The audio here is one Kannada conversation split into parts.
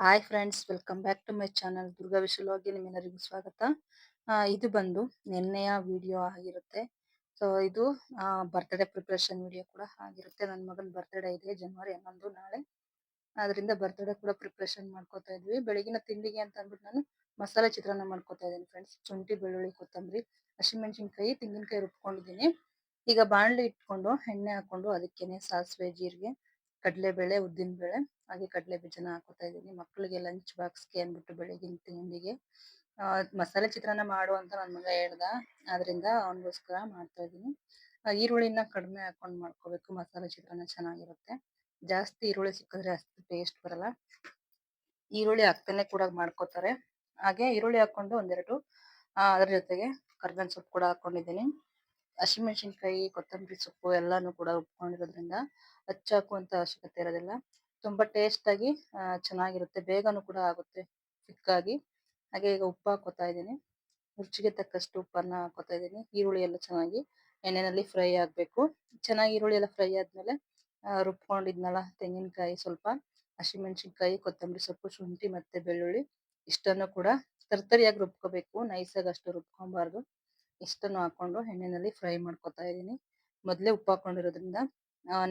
Hi friends, welcome back to my channel Durga ವಿಶ್ವಲೋಗಿ ನಿಮ್ಮೆಲ್ಲರಿಗೂ ಸ್ವಾಗತ. ಇದು ಬಂದು ನಿನ್ನೆಯ ವಿಡಿಯೋ ಆಗಿರುತ್ತೆ. ಸೊ, ಇದು ಬರ್ತ್ಡೇ ಪ್ರಿಪರೇಷನ್ ವಿಡಿಯೋ ಕೂಡ ಆಗಿರುತ್ತೆ. ನನ್ನ ಮಗನ ಬರ್ತ್ಡೇ ಇದೆ ಜನವರಿ ಹನ್ನೊಂದು ನಾಳೆ. ಅದರಿಂದ ಬರ್ತ್ಡೇ ಕೂಡ ಪ್ರಿಪ್ರೇಷನ್ ಮಾಡ್ಕೋತಾ ಇದ್ವಿ. ಬೆಳಗಿನ ತಿಂಡಿಗೆ ಅಂತ ಅಂದ್ಬಿಟ್ಟು ನಾನು ಮಸಾಲೆ ಚಿತ್ರಾನ್ನ ಮಾಡ್ಕೋತಾ ಇದ್ದೀನಿ ಫ್ರೆಂಡ್ಸ್ ಶುಂಠಿ, ಬೆಳ್ಳುಳ್ಳಿ, ಕೊತ್ತಂಬರಿ, ಹಸಿಮೆಣಸಿನ್ಕಾಯಿ, ತೆಂಗಿನಕಾಯಿ ರುಬ್ಕೊಂಡಿದ್ದೀನಿ. ಈಗ ಬಾಣಲಿ ಇಟ್ಕೊಂಡು, ಎಣ್ಣೆ ಹಾಕೊಂಡು ಅದಕ್ಕೇನೆ ಸಾಸಿವೆ, ಜೀರಿಗೆ ಕಡಲೆಬೇಳೆ ಉದ್ದಿನಬೇಳೆ ಹಾಗೆ ಕಡಲೆ ಬೀಜನ ಹಾಕೋತಾ ಇದ್ದೀನಿ. ಮಕ್ಕಳಿಗೆ ಲಂಚ್ ಬಾಕ್ಸ್ಗೆ ಅಂದ್ಬಿಟ್ಟು ಬೆಳಗಿನ ತಿಂಡಿಗೆ. ಮಸಾಲೆ ಚಿತ್ರಾನ್ನ ಮಾಡು ಅಂತ ನನ್ನ ಮಗ ಹೇಳ್ದ. ಆದ್ರಿಂದ ಅವನಿಗೋಸ್ಕರ ಮಾಡ್ತಾ ಇದ್ದೀನಿ. ಆ, ಈರುಳ್ಳಿನ ಕಡಿಮೆ ಹಾಕೊಂಡು ಮಾಡ್ಕೋಬೇಕು. ಮಸಾಲೆ ಚಿತ್ರಾನ್ನ ಚೆನ್ನಾಗಿರುತ್ತೆ. ಜಾಸ್ತಿ ಈರುಳ್ಳಿ ಸಿಕ್ಕಿದ್ರೆ ಅಷ್ಟು ಟೇಸ್ಟ್ ಬರಲ್ಲ. ಈರುಳ್ಳಿ ಹಾಕ್ತಾನೆ ಕೂಡ ಮಾಡ್ಕೋತಾರೆ. ಹಾಗೆ ಈರುಳ್ಳಿ ಹಾಕೊಂಡು ಒಂದೆರಡು ಅದ್ರ ಜೊತೆಗೆ ಕರ್ಬೇವಿನ ಸೊಪ್ಪು ಕೂಡ ಹಾಕೊಂಡಿದ್ದೀನಿ. ಹಸಿಮೆಣಸಿನ್ಕಾಯಿ ಕೊತ್ತಂಬರಿ ಸೊಪ್ಪು ಎಲ್ಲಾನು ಕೂಡ ರುಬ್ಕೊಂಡಿರೋದ್ರಿಂದ ಹಚ್ಚಾಕುವಂತ ಅವಶ್ಯಕತೆ ಇರೋದಿಲ್ಲ. ತುಂಬಾ ಟೇಸ್ಟ್ ಆಗಿ ಚೆನ್ನಾಗಿರುತ್ತೆ. ಬೇಗನು ಕೂಡ ಆಗುತ್ತೆ ಚಿಕ್ಕಾಗಿ ಹಾಗೆ ಈಗ ಉಪ್ಪು ಹಾಕೋತಾ ಇದ್ದೀನಿ. ರುಚಿಗೆ ತಕ್ಕಷ್ಟು ಉಪ್ಪನ್ನ ಹಾಕೋತಾ ಇದ್ದೀನಿ. ಈರುಳ್ಳಿ ಎಲ್ಲ ಚೆನ್ನಾಗಿ ಎಣ್ಣೆನಲ್ಲಿ ಫ್ರೈ ಆಗ್ಬೇಕು. ಚೆನ್ನಾಗಿ ಈರುಳ್ಳಿ ಎಲ್ಲ ಫ್ರೈ ಆದ್ಮೇಲೆ ರುಬ್ಕೊಂಡಿದ್ನಲ್ಲ ತೆಂಗಿನಕಾಯಿ ಸ್ವಲ್ಪ, ಹಸಿಮೆಣಸಿನ್ಕಾಯಿ, ಕೊತ್ತಂಬರಿ ಸೊಪ್ಪು, ಶುಂಠಿ ಮತ್ತೆ ಬೆಳ್ಳುಳ್ಳಿ ಇಷ್ಟನ್ನು ಕೂಡ ತರ್ತರಿಯಾಗಿ ರುಬ್ಕೋಬೇಕು. ನೈಸಾಗಿ ಅಷ್ಟು ರುಬ್ಕೊಬಾರ್ದು. ಇಷ್ಟನ್ನು ಹಾಕೊಂಡು ಎಣ್ಣೆನಲ್ಲಿ ಫ್ರೈ ಮಾಡ್ಕೊತಾ ಇದ್ದೀನಿ. ಮೊದಲೇ ಉಪ್ಪು ಹಾಕೊಂಡಿರೋದ್ರಿಂದ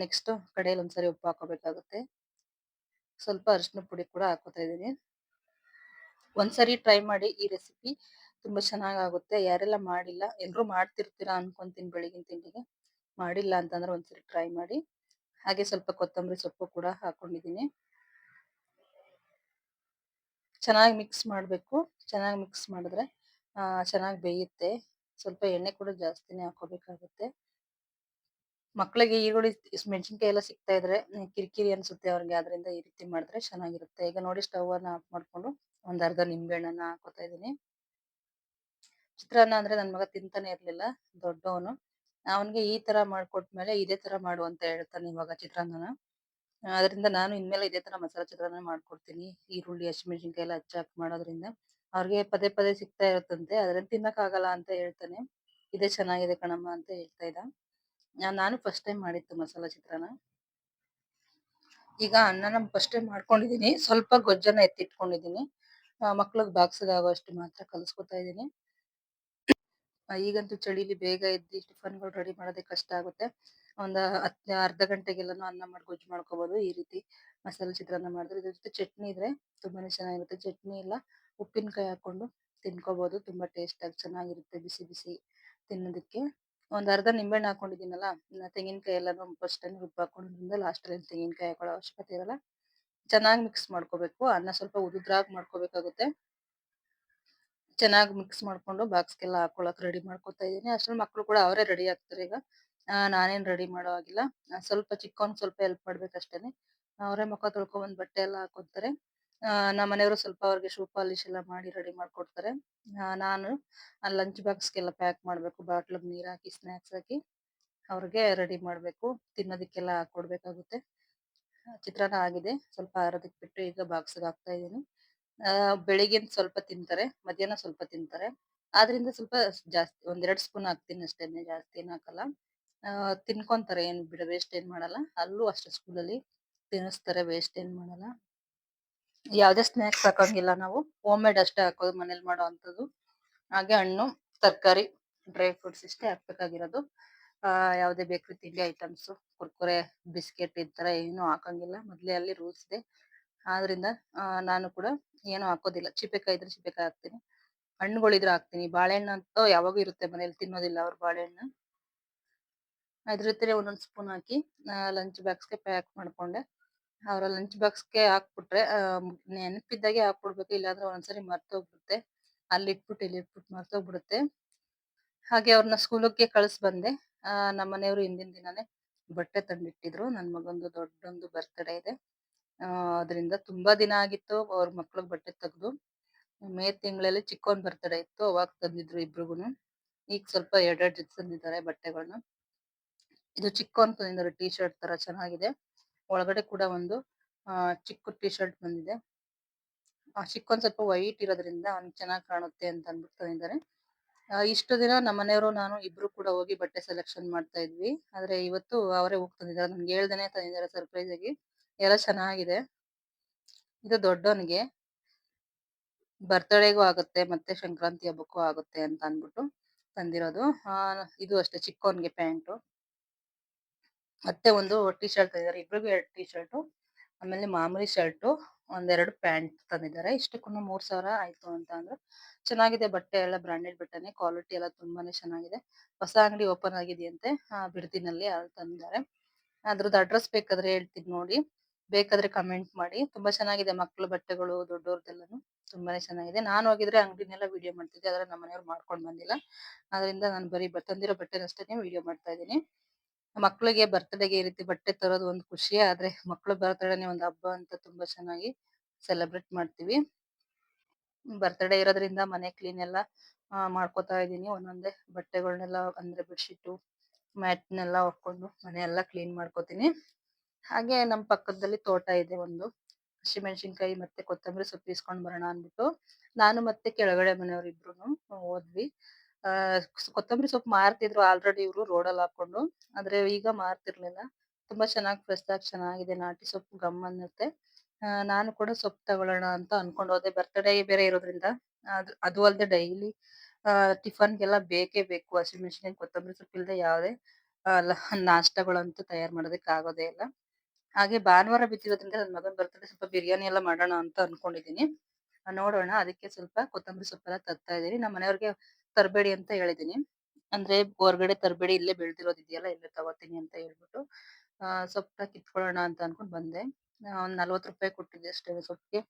ನೆಕ್ಸ್ಟ್ ಕಡೆಯಲ್ಲಿ ಒಂದ್ಸರಿ ಉಪ್ಪು ಹಾಕೋಬೇಕಾಗುತ್ತೆ ಸ್ವಲ್ಪ ಅರಿಶಿನ ಪುಡಿ ಕೂಡ ಹಾಕೋತಾ ಇದ್ದೀನಿ. ಒಂದ್ಸರಿ ಟ್ರೈ ಮಾಡಿ ಈ ರೆಸಿಪಿ ತುಂಬಾ ಚೆನ್ನಾಗ್ ಆಗುತ್ತೆ ಯಾರೆಲ್ಲ ಮಾಡಿಲ್ಲ ಎಲ್ಲರೂ ಮಾಡ್ತಿರ್ತೀರಾ ಅನ್ಕೊಂತೀನಿ ಬೆಳಗಿನ ತಿಂಡಿಗೆ. ಮಾಡಿಲ್ಲ ಅಂತಂದ್ರೆ ಒಂದ್ಸರಿ ಟ್ರೈ ಮಾಡಿ. ಹಾಗೆ ಸ್ವಲ್ಪ ಕೊತ್ತಂಬರಿ ಸೊಪ್ಪು ಕೂಡ ಹಾಕೊಂಡಿದ್ದೀನಿ. ಚೆನ್ನಾಗಿ ಮಿಕ್ಸ್ ಮಾಡಬೇಕು. ಚೆನ್ನಾಗಿ ಮಿಕ್ಸ್ ಮಾಡಿದ್ರೆ ಚೆನ್ನಾಗಿ ಬೇಯುತ್ತೆ. ಸ್ವಲ್ಪ ಎಣ್ಣೆ ಕೂಡ ಜಾಸ್ತಿನೇ ಹಾಕೋಬೇಕಾಗುತ್ತೆ ಮಕ್ಕಳಿಗೆ ಈರುಳ್ಳಿ ಮೆಣಸಿನಕಾಯಿ ಎಲ್ಲ ಸಿಗ್ತಾ ಇದ್ರೆ ಕಿರಿಕಿರಿ ಅನ್ಸುತ್ತೆ ಅವ್ರಿಗೆ. ಅದರಿಂದ ಈ ರೀತಿ ಮಾಡಿದ್ರೆ ಚೆನ್ನಾಗಿರುತ್ತೆ. ಈಗ ನೋಡಿ ಸ್ಟವ್ ಅನ್ನ ಆಫ್ ಮಾಡ್ಕೊಂಡು ಒಂದ್ ಅರ್ಧ ನಿಂಬೆ ಹಣ್ಣನ್ನ ಹಾಕೋತಾ ಇದೀನಿ ಚಿತ್ರಾನ್ನ ಅಂದ್ರೆ ನನ್ ಮಗ ತಿಂತಾನೆ ಇರ್ಲಿಲ್ಲ, ದೊಡ್ಡವನು. ಅವನಿಗೆ ಈ ತರ ಮಾಡ್ಕೊಟ್ಮೇಲೆ ಇದೇ ತರ ಮಾಡು ಅಂತ ಹೇಳ್ತಾನೆ ಇವಾಗ ಚಿತ್ರಾನ್ನನ. ಅದರಿಂದ ನಾನು ಇನ್ಮೇಲೆ ಇದೇ ತರ ಮಸಾಲಾ ಚಿತ್ರಾನ್ನ ಮಾಡ್ಕೊಡ್ತೀನಿ. ಈರುಳ್ಳಿ ಹಸಿಮೆಣಸಿನ್ಕಾಯಿ ಎಲ್ಲ ಹಚ್ಚಾಕ್ ಮಾಡೋದ್ರಿಂದ. ಅವ್ರಿಗೆ ಪದೇ ಪದೇ ಸಿಗ್ತಾ ಇರುತ್ತಂತೆ. ಅದ್ರಿಂದ ತಿನ್ನಕ್ ಆಗಲ್ಲ ಅಂತ ಹೇಳ್ತಾನೆ. ಇದೇ ಚೆನ್ನಾಗಿದೆ ಕಣಮ್ಮ ಅಂತ ಹೇಳ್ತಾ ಇದ್ದ. ನಾನು ಫಸ್ಟ್ ಟೈಮ್ ಮಾಡಿತ್ತು ಮಸಾಲಾ ಚಿತ್ರಾನ್ನ. ಈಗ ಅನ್ನನ ಫಸ್ಟ್ ಟೈಮ್ ಮಾಡ್ಕೊಂಡಿದೀನಿ ಸ್ವಲ್ಪ ಗೊಜ್ಜನ್ನ ಎತ್ತಿಟ್ಕೊಂಡಿದೀನಿ ಮಕ್ಳಿಗೆ ಬಾಕ್ಸ್ಗೆ ಆಗೋಷ್ಟು ಮಾತ್ರ ಕಲಿಸ್ಕೊತಾ ಇದ್ದೀನಿ. ಈಗಂತೂ ಚಳಿಲಿ ಬೇಗ ಎದ್ದು ಟಿಫನ್ಗಳು ರೆಡಿ ಮಾಡೋದೇ ಕಷ್ಟ ಆಗುತ್ತೆ. ಒಂದು ಹತ್ ಅರ್ಧ ಗಂಟೆಗೆಲ್ಲಾನು ಅನ್ನ ಮಾಡಿ ಗೊಜ್ಜು ಮಾಡ್ಕೋಬಹುದು ಈ ರೀತಿ ಮಸಾಲೆ ಚಿತ್ರಾನ್ನ ಮಾಡಿದ್ರೆ. ಇದ್ರ ಜೊತೆ ಚಟ್ನಿ ಇದ್ರೆ ತುಂಬಾನೇ ಚೆನ್ನಾಗಿರುತ್ತೆ. ಚಟ್ನಿ ಇಲ್ಲ, ಉಪ್ಪಿನಕಾಯಿ ಹಾಕೊಂಡು ತಿನ್ಕೋಬೋದು. ತುಂಬಾ ಟೇಸ್ಟ್ ಆಗಿ ಚೆನ್ನಾಗಿರುತ್ತೆ ಬಿಸಿ ಬಿಸಿ ತಿನ್ನೋದಕ್ಕೆ. ಒಂದ್ ಅರ್ಧ ನಿಂಬೆಹಣ್ಣು ಹಾಕೊಂಡಿದ್ದೀನಲ್ಲ, ಇನ್ನ ತೆಂಗಿನಕಾಯಿ ಎಲ್ಲಾನು ಫಸ್ಟ್ ಟೈಮ್ ರುಬ್ಬ ಲಾಸ್ಟ್ ಅಲ್ಲಿ ತೆಂಗಿನಕಾಯಿ ಹಾಕೊಳ್ಳೋ ಅವಶ್ಯಕತೆ ಇರಲ್ಲ. ಚೆನ್ನಾಗಿ ಮಿಕ್ಸ್ ಮಾಡ್ಕೋಬೇಕು, ಅನ್ನ ಸ್ವಲ್ಪ ಉದುದ್ರಾಗ್ ಮಾಡ್ಕೋಬೇಕಾಗುತ್ತೆ. ಚೆನ್ನಾಗಿ ಮಿಕ್ಸ್ ಮಾಡ್ಕೊಂಡು ಬಾಕ್ಸ್ಗೆಲ್ಲ ಹಾಕೊಳಕ್ ರೆಡಿ ಮಾಡ್ಕೊತಾ ಇದೀನಿ ಅಷ್ಟ್ರಲ್ಲಿ ಮಕ್ಕಳು ಕೂಡ ಅವರೇ ರೆಡಿ ಆಗ್ತಾರೆ ಈಗ. ನಾನೇನ್ ರೆಡಿ ಮಾಡೋ ಆಗಿಲ್ಲ ಸ್ವಲ್ಪ ಚಿಕ್ಕವನ್ ಸ್ವಲ್ಪ ಹೆಲ್ಪ್ ಮಾಡ್ಬೇಕಷ್ಟೇನೆ. ಅವರೇ ಮುಖ ತೊಳ್ಕೊಂಡ್ ಬಂದ್ ಬಟ್ಟೆ ಎಲ್ಲ ಹಾಕೊಂತಾರೆ. ನಮ್ಮ ಮನೆಯವರು ಸ್ವಲ್ಪ ಅವ್ರಿಗೆ ಶೂ ಪಾಲಿಶ್ ಎಲ್ಲ ಮಾಡಿ ರೆಡಿ ಮಾಡ್ಕೊಡ್ತಾರೆ. ನಾನು ಲಂಚ್ ಬಾಕ್ಸ್ಗೆಲ್ಲ ಪ್ಯಾಕ್ ಮಾಡ್ಬೇಕು ಬಾಟ್ಲಿಗೆ ನೀರ್ ಹಾಕಿ ಸ್ನಾಕ್ಸ್ ಹಾಕಿ ಅವ್ರಿಗೆ ರೆಡಿ ಮಾಡ್ಬೇಕು. ತಿನ್ನೋದಕ್ಕೆಲ್ಲ ಕೊಡ್ಬೇಕಾಗುತ್ತೆ. ಚಿತ್ರಾನ್ನ ಆಗಿದೆ. ಸ್ವಲ್ಪ ಆರೋದಕ್ ಬಿಟ್ಟು ಈಗ ಬಾಕ್ಸ್ಗೆ ಹಾಕ್ತಾ ಇದೀನಿ ಆ, ಬೆಳಿಗ್ಗೆನ್ ಸ್ವಲ್ಪ ತಿಂತಾರೆ ಮಧ್ಯಾಹ್ನ ಸ್ವಲ್ಪ ತಿಂತಾರೆ. ಆದ್ರಿಂದ ಸ್ವಲ್ಪ ಜಾಸ್ತಿ ಒಂದೆರಡು ಸ್ಪೂನ್ ಹಾಕ್ತೀನಿ ಅಷ್ಟೇ ಜಾಸ್ತಿ ಏನ್ ಹಾಕಲ್ಲ. ತಿನ್ಕೊಂತಾರೆ ಏನ್ ಬಿಡ ವೇಸ್ಟ್ ಏನ್ ಮಾಡಲ್ಲ. ಅಲ್ಲೂ ಅಷ್ಟೇ ಸ್ಕೂಲಲ್ಲಿ ತಿನ್ನಿಸ್ತಾರೆ ವೇಸ್ಟ್ ಏನ್ ಮಾಡಲ್ಲ. ಯಾವ್ದೇ ಸ್ನಾಕ್ಸ್ ಹಾಕಂಗಿಲ್ಲ ನಾವು. ಹೋಮ್ ಮೇಡ್ ಅಷ್ಟೇ ಹಾಕೋದು ಮನೇಲಿ ಮಾಡೋ ಅಂಥದ್ದು. ಹಾಗೆ ಹಣ್ಣು, ತರಕಾರಿ ಡ್ರೈ ಫ್ರೂಟ್ಸ್ ಇಷ್ಟೇ ಹಾಕ್ಬೇಕಾಗಿರೋದು. ಯಾವ್ದೇ ಬೇಕರಿ ತಿಂಡಿ ಐಟಮ್ಸ್ ಕುರ್ಕುರೆ, ಬಿಸ್ಕೆಟ್ ಈ ತರ ಏನು ಹಾಕಂಗಿಲ್ಲ. ಮೊದಲೇ ಅಲ್ಲಿ ರೂಲ್ಸ್ ಇದೆ. ಆದ್ರಿಂದ ನಾನು ಕೂಡ ಏನು ಹಾಕೋದಿಲ್ಲ. ಚಿಪೆಕಾಯಿ ಇದ್ರೆ ಚಿಪೆಕಾಯಿ ಹಾಕ್ತೀನಿ. ಹಣ್ಣುಗಳಿದ್ರೆ ಹಾಕ್ತೀನಿ. ಬಾಳೆಹಣ್ಣು ಅಂತ ಯಾವಾಗೂ ಇರುತ್ತೆ ಮನೇಲಿ ತಿನ್ನೋದಿಲ್ಲ ಅವ್ರು ಬಾಳೆಹಣ್ಣು. ಅದ್ರ ಜೊತೆ ಒಂದೊಂದು ಸ್ಪೂನ್ ಹಾಕಿ ಲಂಚ್ ಬಾಕ್ಸ್ಗೆ ಪ್ಯಾಕ್ ಮಾಡ್ಕೊಂಡೆ. ಅವ್ರ ಲಂಚ್ ಬಾಕ್ಸ್ಗೆ ಹಾಕ್ಬಿಟ್ರೆ ಆ, ನೆನಪಿದ್ದಾಗೆ ಹಾಕ್ಬಿಡ್ಬೇಕು. ಇಲ್ಲಾಂದ್ರೆ ಒಂದ್ಸರಿ ಮರ್ತೋಗ್ಬಿಡುತ್ತೆ. ಅಲ್ಲಿ ಇಟ್ಬಿಟ್ಟು ಇಲ್ಲಿ ಇಟ್ಬಿಟ್ಟು ಮರ್ತೋಗ್ಬಿಡುತ್ತೆ. ಹಾಗೆ ಅವ್ರನ್ನ ಸ್ಕೂಲಿಗೆ ಕಳಿಸ್ ಬಂದೆ. ನಮ್ಮ ಮನೆಯವರು ಹಿಂದಿನ ದಿನಾನೇ ಬಟ್ಟೆ ತಂದಿಟ್ಟಿದ್ರು. ನನ್ ಮಗಂದು ದೊಡ್ಡೊಂದು ಬರ್ತ್ಡೇ ಇದೆ. ಅದರಿಂದ ತುಂಬಾ ದಿನ ಆಗಿತ್ತು. ಅವ್ರ ಮಕ್ಳಿಗೆ ಬಟ್ಟೆ ತೆಗೆದು ಮೇ ತಿಂಗಳಲ್ಲಿ ಚಿಕ್ಕೋನ್ ಬರ್ತ್ಡೇ ಇತ್ತು. ಅವಾಗ ತಂದಿದ್ರು ಇಬ್ರಿಗೂನು. ಈಗ ಸ್ವಲ್ಪ ಎರಡೆರಡು ಜೊತೆ ತಂದಿದ್ದಾರೆ ಬಟ್ಟೆಗಳನ್ನ ಇದು ಚಿಕ್ಕೋನ್ ತಂದಿದ್ದಾರೆ ಟೀ ಶರ್ಟ್ ತರ ಚೆನ್ನಾಗಿದೆ. ಒಳಗಡೆ ಕೂಡ ಒಂದು ಚಿಕ್ಕ ಟಿ ಶರ್ಟ್ ಬಂದಿದೆ. ಆ ಚಿಕ್ಕವನ್ ಸ್ವಲ್ಪ ವೈಟ್ ಇರೋದ್ರಿಂದ ಅವ್ನ್ ಚೆನ್ನಾಗ್ ಕಾಣುತ್ತೆ ಅಂತ ಅಂದ್ಬಿಟ್ಟು ತಂದಿದ್ದಾರೆ. ಇಷ್ಟು ದಿನ ನಮ್ಮ ಮನೆಯವರು ನಾನು ಇಬ್ರು ಕೂಡ ಹೋಗಿ ಬಟ್ಟೆ ಸೆಲೆಕ್ಷನ್ ಮಾಡ್ತಾ ಇದ್ವಿ. ಆದ್ರೆ ಇವತ್ತು ಅವರೇ ಹೋಗಿ ತಂದಿದ್ದಾರೆ. ನನ್ಗೆ ಹೇಳ್ದೇನೆ ತಂದಿದ್ದಾರೆ ಸರ್ಪ್ರೈಸ್ ಆಗಿ. ಎಲ್ಲ ಚೆನ್ನಾಗಿದೆ. ಇದು ದೊಡ್ಡವನಿಗೆ ಬರ್ತ್ಡೇಗೂ ಆಗುತ್ತೆ, ಮತ್ತೆ ಸಂಕ್ರಾಂತಿ ಹಬ್ಬಕ್ಕೂ ಆಗುತ್ತೆ ಅಂತ ಅಂದ್ಬಿಟ್ಟು ತಂದಿರೋದು. ಇದು ಅಷ್ಟೇ ಚಿಕ್ಕವನಿಗೆ ಪ್ಯಾಂಟು. ಮತ್ತೆ ಒಂದು ಟಿ ಶರ್ಟ್ ತಂದಿದ್ದಾರೆ. ಇಬ್ರಿಗೂ ಎರಡು ಟಿ ಶರ್ಟ್ ಆಮೇಲೆ ಮಾಮೂಲಿ ಶರ್ಟ್, ಒಂದೆರಡು ಪ್ಯಾಂಟ್ ತಂದಿದ್ದಾರೆ. ಇಷ್ಟಕ್ಕೂ ಮೂರ್ ಸಾವಿರ ಆಯ್ತು ಅಂತ ಅಂದ್ರೆ. ಚೆನ್ನಾಗಿದೆ ಬಟ್ಟೆ ಎಲ್ಲ, ಬ್ರಾಂಡೆಡ್ ಬಟ್ಟೆನೆ, ಕ್ವಾಲಿಟಿ ಎಲ್ಲ ತುಂಬಾನೇ ಚೆನ್ನಾಗಿದೆ. ಹೊಸ ಅಂಗಡಿ ಓಪನ್ ಆಗಿದೆಯಂತೆ ಬಿಡ್ತಿನಲ್ಲಿ ಅಲ್ಲಿ ತಂದಿದ್ದಾರೆ. ಅದ್ರದ್ದು ಅಡ್ರೆಸ್ ಬೇಕಾದ್ರೆ ಹೇಳ್ತೀನಿ ನೋಡಿ. ಬೇಕಾದ್ರೆ ಕಮೆಂಟ್ ಮಾಡಿ. ತುಂಬಾ ಚೆನ್ನಾಗಿದೆ ಮಕ್ಕಳ ಬಟ್ಟೆಗಳು ದೊಡ್ಡವ್ರದ್ದೆಲ್ಲನು ತುಂಬಾನೇ ಚೆನ್ನಾಗಿದೆ. ನಾನು ಹೋಗಿದ್ರೆ ಅಂಗಡಿನೆಲ್ಲ ವಿಡಿಯೋ ಮಾಡ್ತಿದ್ದೆ, ಆದ್ರೆ ನಮ್ಮ ಮನೆಯವ್ರು ಮಾಡ್ಕೊಂಡ್ ಬಂದಿಲ್ಲ. ಅದರಿಂದ ನಾನು ಬರೀ ತಂದಿರೋ ಬಟ್ಟೆನಷ್ಟೇ ವಿಡಿಯೋ ಮಾಡ್ತಾ ಇದ್ದೀನಿ. ಮಕ್ಳಿಗೆ ಬರ್ತ್ಡೇಗೆ ಈ ರೀತಿ ಬಟ್ಟೆ ತರೋದು ಒಂದು ಖುಷಿ ಆದ್ರೆ ಮಕ್ಕಳು ಬರ್ತ್ಡೇನೆ ಒಂದು ಹಬ್ಬ ಅಂತ ತುಂಬಾ ಚೆನ್ನಾಗಿ ಸೆಲೆಬ್ರೇಟ್ ಮಾಡ್ತೀವಿ. ಬರ್ತ್ಡೇ ಇರೋದ್ರಿಂದ ಮನೆ ಕ್ಲೀನ್ ಎಲ್ಲ ಮಾಡ್ಕೋತಾ ಇದೀನಿ ಒಂದೊಂದೇ ಬಟ್ಟೆಗಳನ್ನೆಲ್ಲ ಅಂದ್ರೆ ಬೆಡ್ಶೀಟು ಮ್ಯಾಟ್ನೆಲ್ಲ ಹೊಕ್ಕೊಂಡು ಮನೆ ಎಲ್ಲ ಕ್ಲೀನ್ ಮಾಡ್ಕೊತೀನಿ. ಹಾಗೆ ನಮ್ ಪಕ್ಕದಲ್ಲಿ ತೋಟ ಇದೆ ಒಂದು. ಹಸಿಮೆಣಸಿನ್ಕಾಯಿ ಮತ್ತೆ ಕೊತ್ತಂಬರಿ ಸೊಪ್ಪು ಇಸ್ಕೊಂಡ್ ಬರೋಣ ಅಂದ್ಬಿಟ್ಟು ನಾನು ಮತ್ತೆ ಕೆಳಗಡೆ ಮನೆಯವ್ರು ಇಬ್ರು ಹೋದ್ವಿ. ಆ ಕೊತ್ತಂಬರಿ ಸೊಪ್ಪು ಮಾರ್ತಿದ್ರು ಆಲ್ರೆಡಿ ಇವ್ರು ರೋಡಲ್ಲಿ ಹಾಕೊಂಡು ಆದ್ರೆ ಈಗ ಮಾರ್ತಿರ್ಲಿಲ್ಲ. ತುಂಬಾ ಚೆನ್ನಾಗಿ ಫ್ರೆಶ್ ಆಗಿ ಚೆನ್ನಾಗಿದೆ ನಾಟಿ ಸೊಪ್ಪು ಗಮ್ ಅನ್ನತ್ತೆ. ನಾನು ಕೂಡ ಸೊಪ್ಪು ತಗೊಳ್ಳೋಣ ಅಂತ ಅನ್ಕೊಂಡ್ ಹೋದೆ. ಬರ್ತ್ಡೇ ಬೇರೆ ಇರೋದ್ರಿಂದ. ಅದು ಅದು ಅಲ್ಲದೆ ಡೈಲಿ ಟಿಫನ್ಗೆಲ್ಲ ಬೇಕೇ ಬೇಕು. ಹಸಿಮೆಣಸಿನಕಾಯಿ ಕೊತ್ತಂಬರಿ ಸೊಪ್ಪು ಇಲ್ಲದೆ ಯಾವುದೇ ನಾಷ್ಟಗಳಂತೂ ತಯಾರು ಮಾಡೋದಕ್ಕೆ ಆಗೋದೇ ಇಲ್ಲ. ಹಾಗೆ ಭಾನುವಾರ ಬಿದ್ದಿರೋದ್ರಿಂದ ನನ್ನ ಮಗನ್ ಬರ್ತಡೇ ಸ್ವಲ್ಪ ಬಿರಿಯಾನಿ ಎಲ್ಲ ಮಾಡೋಣ ಅಂತ ಅನ್ಕೊಂಡಿದ್ದೀನಿ. ನೋಡೋಣ. ಅದಕ್ಕೆ ಸ್ವಲ್ಪ ಕೊತ್ತಂಬರಿ ಸೊಪ್ಪೆಲ್ಲ ತರ್ತಾ ಇದೀನಿ ನಮ್ಮ ಮನೆಯವ್ರಿಗೆ ತರಬೇಡಿ ಅಂತ ಹೇಳಿದೀನಿ. ಅಂದ್ರೆ ಹೊರಗಡೆ ತರಬೇಡಿ, ಇಲ್ಲೇ ಬೆಳೆದಿರೋದು ಇದೆಯಲ್ಲ ಇಲ್ಲೇ ತಗೋತೀನಿ ಅಂತ ಹೇಳ್ಬಿಟ್ಟು, ಆ ಸೊಪ್ಪನ್ನ ಕಿತ್ಕೊಳ್ಳೋಣ ಅಂತ ಅನ್ಕೊಂಡ್ ಬಂದೆ. ಒಂದ್ ನಲ್ವತ್ತು ರೂಪಾಯಿ ಕೊಟ್ಟಿದ್ದೆ ಅಷ್ಟೇ ಸೊಪ್ಪಿಗೆ.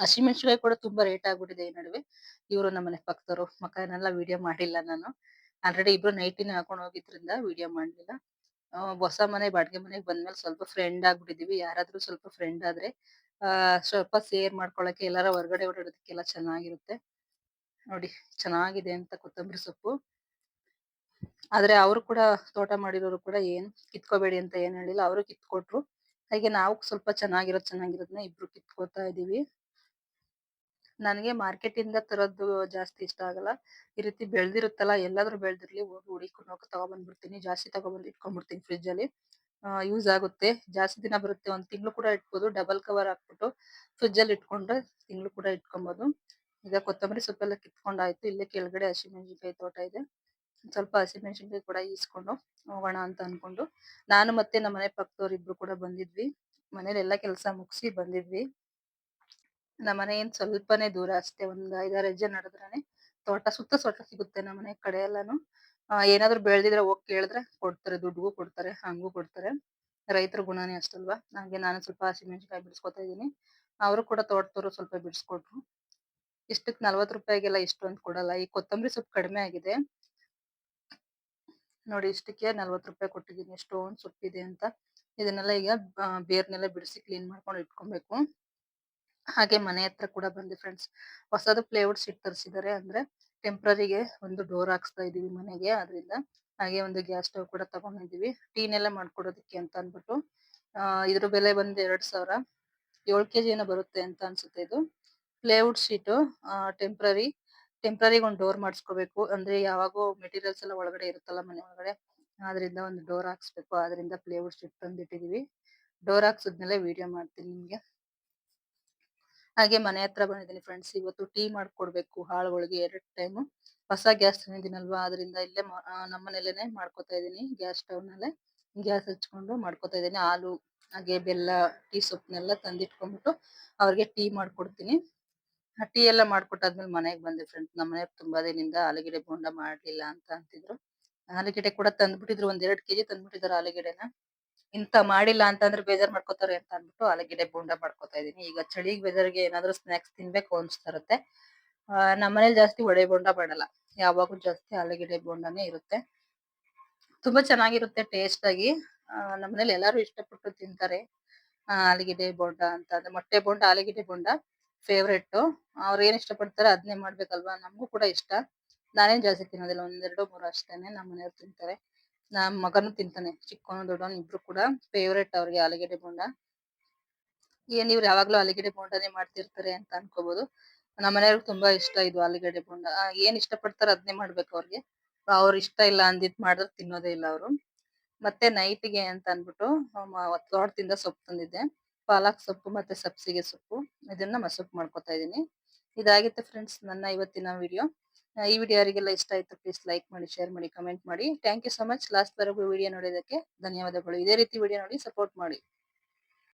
ಹಸಿಮೆಣಸಿನಕಾಯಿ ಕೂಡ ತುಂಬಾ ರೇಟ್ ಆಗ್ಬಿಟ್ಟಿದೆ ಈ ನಡುವೆ. ಇವರು ನಮ್ಮನೆ ಪಕ್ಕದವರು ಮಕ್ಕಳನ್ನೆಲ್ಲ ವಿಡಿಯೋ ಮಾಡಿಲ್ಲ ನಾನು. ಆಲ್ರೆಡಿ ಇಬ್ರು ನೈಟಿನ ಹಾಕೊಂಡು ಹೋಗಿದ್ರಿಂದ ವಿಡಿಯೋ ಮಾಡ್ಲಿಲ್ಲ. ಹೊಸ ಮನೆ, ಬಾಡಿಗೆ ಮನೆಗೆ ಬಂದ್ಮೇಲೆ ಸ್ವಲ್ಪ ಫ್ರೆಂಡ್ ಆಗ್ಬಿಟ್ಟಿದೀವಿ. ಯಾರಾದ್ರೂ ಸ್ವಲ್ಪ ಫ್ರೆಂಡ್ ಆದ್ರೆ, ಆ, ಸ್ವಲ್ಪ ಶೇರ್ ಮಾಡ್ಕೊಳಕ್ಕೆ ಎಲ್ಲಾರ ಹೊರಗಡೆ ಓಡಾಡೋದಕ್ಕೆಲ್ಲ ಚೆನ್ನಾಗಿರುತ್ತೆ. ನೋಡಿ ಚೆನ್ನಾಗಿದೆ ಅಂತ ಕೊತ್ತಂಬರಿ ಸೊಪ್ಪು. ಆದ್ರೆ ಅವರು ಕೂಡ ತೋಟ ಮಾಡಿರೋರು ಕೂಡ ಏನ್ ಕಿತ್ಕೋಬೇಡಿ ಅಂತ ಏನ್ ಹೇಳಿಲ್ಲ, ಅವರು ಕಿತ್ಕೊಟ್ರು. ಹಾಗೆ ನಾವು ಸ್ವಲ್ಪ ಚೆನ್ನಾಗಿರೋದ್ ಚೆನ್ನಾಗಿರೋದನ್ನ ಇಬ್ರು ಕಿತ್ಕೋತಾ ಇದೀವಿ. ನನಗೆ ಮಾರ್ಕೆಟ್ ಇಂದ ತರೋದು ಜಾಸ್ತಿ ಇಷ್ಟ ಆಗಲ್ಲ. ಈ ರೀತಿ ಬೆಳ್ದಿರುತ್ತಲ್ಲ, ಎಲ್ಲಾದ್ರೂ ಬೆಳ್ದಿರ್ಲಿ ಹೋಗಿ ಹುಡಿಕೊಂಡು ಹೋಗಿ ತಗೊಬಂದ್ಬಿಡ್ತೀನಿ. ಜಾಸ್ತಿ ತಗೊಬಂದು ಇಟ್ಕೊಂಡ್ಬಿಡ್ತೀನಿ ಫ್ರಿಡ್ಜ್ ಅಲ್ಲಿ. ಯೂಸ್ ಆಗುತ್ತೆ. ಜಾಸ್ತಿ ದಿನ ಬರುತ್ತೆ, ಒಂದ್ ತಿಂಗಳು ಕೂಡ ಇಟ್ಬೋದು ಡಬಲ್ ಕವರ್ ಹಾಕ್ಬಿಟ್ಟು ಫ್ರಿಡ್ಜ್ ಅಲ್ಲಿ ಇಟ್ಕೊಂಡ್ರೆ ತಿಂಗಳು ಕೂಡ ಇಟ್ಕೊಬಹುದು ಈಗ ಕೊತ್ತಂಬರಿ ಸೊಪ್ಪೆಲ್ಲ ಕಿತ್ಕೊಂಡಾಯ್ತು. ಇಲ್ಲೇ ಕೆಳಗಡೆ ಹಸಿಮೆಣಸಿನಕಾಯಿ ತೋಟ ಇದೆ. ಸ್ವಲ್ಪ ಹಸಿಮೆಣಸಿನಕಾಯಿ ಕೂಡ ಈಸ್ಕೊಂಡು ಹೋಗೋಣ ಅಂತ ಅನ್ಕೊಂಡು ನಾನು ಮತ್ತೆ ನಮ್ಮ ಮನೆ ಪಕ್ಕದವ್ರು ಇಬ್ರು ಕೂಡ ಬಂದಿದ್ವಿ. ಮನೇಲಿ ಕೆಲಸ ಮುಗಿಸಿ ಬಂದಿದ್ವಿ. ನಮ್ಮನೆ ಏನ್ ಸ್ವಲ್ಪನೇ ದೂರ ಅಷ್ಟೇ. ಒಂದ್ ಐದಾರು ಹೆಜ್ಜೆ ನಡೆದ್ರೆ ತೋಟ, ಸುತ್ತ ತೋಟ ಸಿಗುತ್ತೆ ನಮ್ಮ ಮನೆ ಕಡೆ ಎಲ್ಲಾನು. ಏನಾದ್ರು ಬೆಳೆದಿದ್ರೆ ಹೋಗಿ ಕೇಳಿದ್ರೆ ಕೊಡ್ತಾರೆ. ದುಡ್ಡುಗೂ ಕೊಡ್ತಾರೆ, ಹಂಗೂ ಕೊಡ್ತಾರೆ. ರೈತರ ಗುಣನೇ ಅಷ್ಟಲ್ವಾ? ಹಾಗೆ ನಾನು ಸ್ವಲ್ಪ ಹಸಿಮೆಣಸಿನಕಾಯಿ ಬಿಡಿಸ್ಕೊತಾ ಇದೀನಿ ಅವರು ಕೂಡ ತೋಟದವರು ಸ್ವಲ್ಪ ಬಿಡಿಸ್ಕೊಟ್ರು. ಇಷ್ಟಕ್ ನಲ್ವತ್ತು ರೂಪಾಯಿಗೆಲ್ಲ ಇಷ್ಟೊಂದು ಕೊಡಲ್ಲ. ಈ ಕೊತ್ತಂಬರಿ ಸೊಪ್ಪು ಕಡಿಮೆ ಆಗಿದೆ. ನೋಡಿ ಇಷ್ಟಕ್ಕೆ ನಲ್ವತ್ತು ರೂಪಾಯಿ ಕೊಟ್ಟಿದ್ದೀನಿ. ಎಷ್ಟೊಂದು ಸೊಪ್ಪಿದೆ ಅಂತ. ಇದನ್ನೆಲ್ಲ ಈಗ ಬೇರ್ನೆಲ್ಲ ಬಿಡಿಸಿ ಕ್ಲೀನ್ ಮಾಡ್ಕೊಂಡು ಇಟ್ಕೊಬೇಕು. ಹಾಗೆ ಮನೆ ಹತ್ರ ಕೂಡ ಬಂದೆ ಫ್ರೆಂಡ್ಸ್, ಹೊಸದು ಪ್ಲೇವುಡ್ ಶೀಟ್ ತರಿಸಿದ್ದಾರೆ. ಅಂದ್ರೆ ಟೆಂಪ್ರರಿಗೆ ಒಂದು ಡೋರ್ ಹಾಕ್ಸ್ತಾ ಇದೀವಿ ಮನೆಗೆ. ಅದರಿಂದ ಹಾಗೆ ಒಂದು ಗ್ಯಾಸ್ ಸ್ಟವ್ ಕೂಡ ತಗೊಂಡಿದೀವಿ ಟೀನೆಲ್ಲ ಮಾಡ್ಕೊಡೋದಕ್ಕೆ ಅಂತ ಅನ್ಬಿಟ್ಟು ಆ, ಇದ್ರ ಬೆಲೆ ಬಂದು ಎರಡ್ ಸಾವಿರ. ಏಳು ಕೆಜಿ ಏನೋ ಬರುತ್ತೆ ಅಂತ ಅನ್ಸುತ್ತೆ ಇದು. Plywood sheet temporary. ಟೆಂಪ್ರರಿ ಒಂದು ಡೋರ್ ಮಾಡಿಸ್ಕೋಬೇಕು. ಅಂದ್ರೆ ಯಾವಾಗೋ ಮೆಟೀರಿಯಲ್ಸ್ ಎಲ್ಲ ಒಳಗಡೆ ಇರುತ್ತಲ್ಲ ಮನೆ ಒಳಗಡೆ ಅದರಿಂದ ಒಂದು ಡೋರ್ ಹಾಕ್ಸ್ಬೇಕು. ಅದರಿಂದ ಪ್ಲೇವುಡ್ ಶೀಟ್ ತಂದಿಟ್ಟಿದೀವಿ. ಡೋರ್ ಹಾಕ್ಸಿದ್ಮೇಲೆ ವಿಡಿಯೋ ಮಾಡ್ತೀನಿ ನಿಮ್ಗೆ. ಹಾಗೆ ಮನೆ ಹತ್ರ ಬಂದಿದ್ದೀನಿ ಫ್ರೆಂಡ್ಸ್. ಇವತ್ತು ಟೀ ಮಾಡ್ಕೊಡ್ಬೇಕು ಹಾಳುಗಳಿಗೆ ಎರಡು ಟೈಮ್. ಹೊಸ ಗ್ಯಾಸ್ ತಂದಿದ್ದೀನಲ್ವಾ? ಅದರಿಂದ ಇಲ್ಲೇ ನಮ್ಮನೇಲೇನೆ ಮಾಡ್ಕೊತಾ ಇದೀನಿ ಗ್ಯಾಸ್ ಸ್ಟವ್ ನಲ್ಲೇ ಗ್ಯಾಸ್ ಹಚ್ಕೊಂಡು ಮಾಡ್ಕೊತಾ ಇದೀನಿ ಹಾಲು, ಹಾಗೆ ಬೆಲ್ಲ, ಟೀ ಸೊಪ್ಪನ್ನೆಲ್ಲ ತಂದಿಟ್ಕೊಂಡ್ಬಿಟ್ಟು ಅವ್ರಿಗೆ ಟೀ ಮಾಡ್ಕೊಡ್ತೀನಿ. ಟೀ ಎಲ್ಲ ಮಾಡ್ಕೊಟ್ಟಾದ್ಮೇಲೆ ಮನೆಗೆ ಬಂದೆ ಫ್ರೆಂಡ್ಸ್ ನಮ್ಮ ಮನೆಯವ್ರು ತುಂಬಾ ದಿನದಿಂದ ಆಲೂಗೆಡ್ಡೆ ಬೋಂಡ ಮಾಡ್ಲಿಲ್ಲ ಅಂತ ಅಂತಿದ್ರು. ಆಲೂಗೆಡ್ಡೆ ಕೂಡ ತಂದ್ಬಿಟ್ಟಿದ್ರು. ಒಂದ್ ಎರಡ್ ಕೆಜಿ ತಂದ್ಬಿಟ್ಟಿದ್ದಾರೆ ಆಲೂಗೆಡ್ಡೆನ. ಇಂತ ಮಾಡಿಲ್ಲ ಅಂತಂದ್ರೆ ಬೇಜಾರ್ ಮಾಡ್ಕೋತಾರೆ ಅಂತ ಅಂದ್ಬಿಟ್ಟು ಆಲೂಗೆಡ್ಡೆ ಬೋಂಡ ಮಾಡ್ಕೋತಾ ಇದೀನಿ ಈಗ ಚಳಿ ವೆದರ್ಗೆ ಏನಾದ್ರು ಸ್ನಾಕ್ಸ್ ತಿನ್ಬೇಕು ಅನ್ಸ್ತಾ ಇರುತ್ತೆ ನಮ್ಮನೇಲಿ ಜಾಸ್ತಿ ಒಡೆ ಬೋಂಡ ಮಾಡಲ್ಲ. ಯಾವಾಗೂ ಜಾಸ್ತಿ ಆಲೂಗೆಡ್ಡೆ ಬೋಂಡನೇ ಇರುತ್ತೆ. ತುಂಬಾ ಚೆನ್ನಾಗಿರುತ್ತೆ ಟೇಸ್ಟ್ ಆಗಿ. ನಮ್ಮನೇಲಿ ಎಲ್ಲಾರು ಇಷ್ಟಪಟ್ಟು ತಿಂತಾರೆ. ಆಲೂಗೆಡ್ಡೆ ಬೋಂಡ ಅಂತ ಅಂದ್ರೆ ಮೊಟ್ಟೆ ಬೋಂಡ, ಆಲೂಗೆಡ್ಡೆ ಬೋಂಡ. ಫೇವ್ರೆಟ್ ಅವ್ರು ಏನ್ ಇಷ್ಟಪಡ್ತಾರೆ ಅದನ್ನೇ ಮಾಡ್ಬೇಕಲ್ವಾ? ನಮಗೂ ಕೂಡ ಇಷ್ಟ. ನಾನೇನ್ ಜಾಸ್ತಿ ತಿನ್ನೋದಿಲ್ಲ, ಒಂದೆರಡು, ಮೂರು ಅಷ್ಟೇನೆ ನಮ್ಮ ಮನೆಯವ್ರು ತಿಂತಾರೆ. ನಮ್ ಮಗನು ತಿಂತಾನೆ ಚಿಕ್ಕವನು ದೊಡ್ಡವನು ಇಬ್ರು ಕೂಡ. ಫೇವ್ರೆಟ್ ಅವ್ರಿಗೆ ಆಲೂಗಡ್ಡೆ ಬೋಂಡ. ಏನ್ ಇವ್ರು ಯಾವಾಗ್ಲೂ ಆಲೂಗಡ್ಡೆ ಬೋಂಡನೇ ಮಾಡ್ತಿರ್ತಾರೆ ಅಂತ ಅನ್ಕೋಬಹುದು ನಮ್ಮ ಮನೆಯವ್ರಿಗೆ ತುಂಬಾ ಇಷ್ಟ ಇದು ಆಲೂಗಡ್ಡೆ ಬೋಂಡ. ಏನ್ ಇಷ್ಟ ಪಡ್ತಾರ ಅದನ್ನೇ ಮಾಡ್ಬೇಕು ಅವ್ರಿಗೆ. ಅವ್ರ ಇಷ್ಟ ಇಲ್ಲ ಅಂದಿದ್ ಮಾಡಿದ್ರೆ ತಿನ್ನೋದೇ ಇಲ್ಲ ಅವರು. ಮತ್ತೆ ನೈಟ್ಗೆ ಅಂತ ಅನ್ಬಿಟ್ಟು ತೋಟದಿಂದ ಸೊಪ್ಪು ತಂದಿದ್ದೆ. ಪಾಲಕ್ ಸೊಪ್ಪು ಮತ್ತೆ ಸಬ್ಸಿಗೆ ಸೊಪ್ಪು, ಇದನ್ನ ಮಸೊಪ್ಪು ಮಾಡ್ಕೊತಾ ಇದೀನಿ ಇದಾಗಿತ್ತು ಫ್ರೆಂಡ್ಸ್ ನನ್ನ ಇವತ್ತಿನ ವಿಡಿಯೋ ಈ ವಿಡಿಯೋ ಯಾರಿಗೆಲ್ಲ ಇಷ್ಟ ಆಯ್ತು ಪ್ಲೀಸ್ ಲೈಕ್ ಮಾಡಿ ಶೇರ್ ಮಾಡಿ ಕಮೆಂಟ್ ಮಾಡಿ. Thank you so much last ವರೆಗೂ ವಿಡಿಯೋ ನೋಡೋದಕ್ಕೆ ಧನ್ಯವಾದಗಳು. ಇದೇ ರೀತಿ ವಿಡಿಯೋ ನೋಡಿ ಸಪೋರ್ಟ್ ಮಾಡಿ.